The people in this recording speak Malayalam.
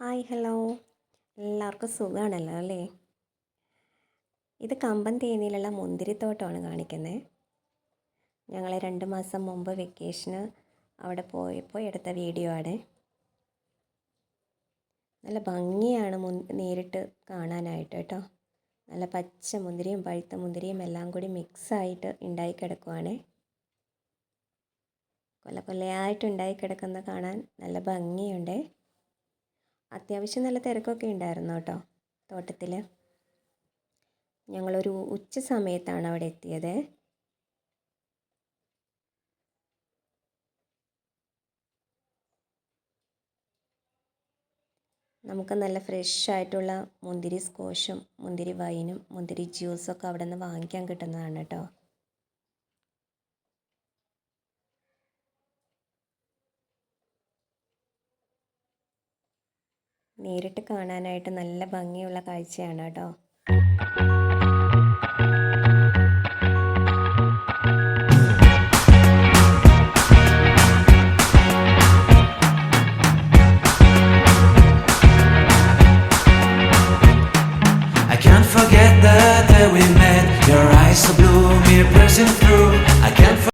Hi hello. എല്ലാവർക്കും സുഖമാണല്ലോ അല്ലേ? ഇത് കമ്പം തേനിയിലുള്ള മുന്തിരിത്തോട്ടമാണ് കാണിക്കുന്നത് ഞങ്ങൾ രണ്ട് മാസം മുമ്പ് വെക്കേഷന് അവിടെ പോയപ്പോൾ എടുത്ത വീഡിയോ ആണ്. നല്ല ഭംഗിയാണ് മുൻ നേരിട്ട് കാണാനായിട്ട് കേട്ടോ. നല്ല പച്ച മുന്തിരിയും പഴുത്ത മുന്തിരിയും എല്ലാം കൂടി മിക്സായിട്ട് ഉണ്ടായി കിടക്കുവാണ് കൊല കൊല്ലയായിട്ട് ഉണ്ടായി കിടക്കുന്ന കാണാൻ നല്ല ഭംഗിയുണ്ട്. അത്യാവശ്യം നല്ല തിരക്കൊക്കെ ഉണ്ടായിരുന്നു കേട്ടോ തോട്ടത്തിൽ ഞങ്ങളൊരു ഉച്ച സമയത്താണ് അവിടെ എത്തിയത്. നമുക്ക് നല്ല ഫ്രഷ് ആയിട്ടുള്ള മുന്തിരി സ്കോഷും മുന്തിരി വൈനും മുന്തിരി ജ്യൂസൊക്കെ അവിടെ നിന്ന് വാങ്ങിക്കാൻ കിട്ടുന്നതാണ് കേട്ടോ. നേരിട്ട് കാണാനായിട്ട് നല്ല ഭംഗിയുള്ള കാഴ്ചയാണ് കേട്ടോ I can't forget the day we met. Your eyes so blue.